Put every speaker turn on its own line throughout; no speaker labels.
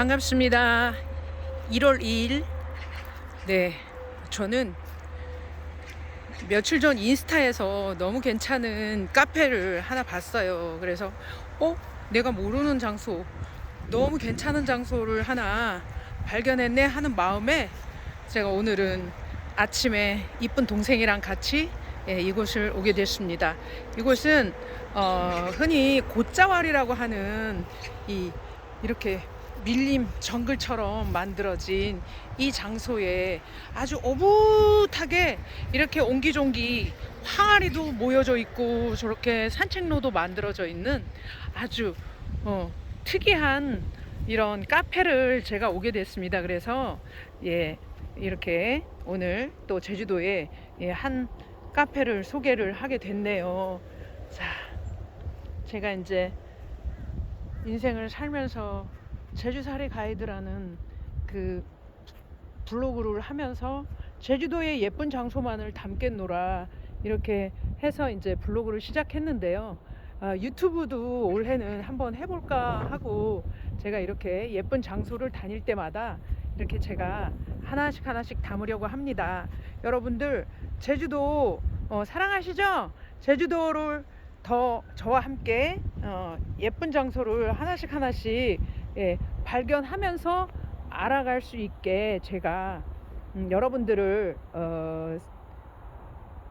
반갑습니다. 1월 2일. 네. 저는 며칠 전 인스타에서 너무 괜찮은 카페를 하나 봤어요. 그래서, 어? 내가 모르는 장소, 너무 괜찮은 장소를 하나 발견했네 하는 마음에 제가 오늘은 아침에 이쁜 동생이랑 같이 예, 이곳을 오게 됐습니다. 이곳은 어, 흔히 곶자왈이라고 하는 이 이렇게 밀림 정글처럼 만들어진 이 장소에 아주 오붓하게 이렇게 옹기종기 항아리도 모여져 있고 저렇게 산책로도 만들어져 있는 아주 어, 특이한 이런 카페를 제가 오게 됐습니다. 그래서 예 이렇게 오늘 또 제주도에 예, 한 카페를 소개를 하게 됐네요. 자, 제가 이제 인생을 살면서 제주살이 가이드라는 그 블로그를 하면서 제주도의 예쁜 장소만을 담겠노라 이렇게 해서 이제 블로그를 시작했는데요. 아, 유튜브도 올해는 한번 해볼까 하고 제가 이렇게 예쁜 장소를 다닐 때마다 이렇게 제가 하나씩 하나씩 담으려고 합니다. 여러분들 제주도 어, 사랑하시죠? 제주도를 더 저와 함께 어, 예쁜 장소를 하나씩 하나씩 예, 발견하면서 알아갈 수 있게 제가 음, 여러분들을 어,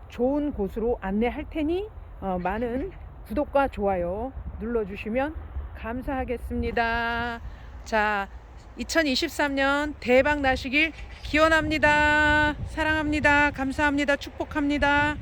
좋은 곳으로 안내할 테니 어, 많은 구독과 좋아요 눌러주시면 감사하겠습니다. 자, 2023년 대박 나시길 기원합니다. 사랑합니다. 감사합니다. 축복합니다.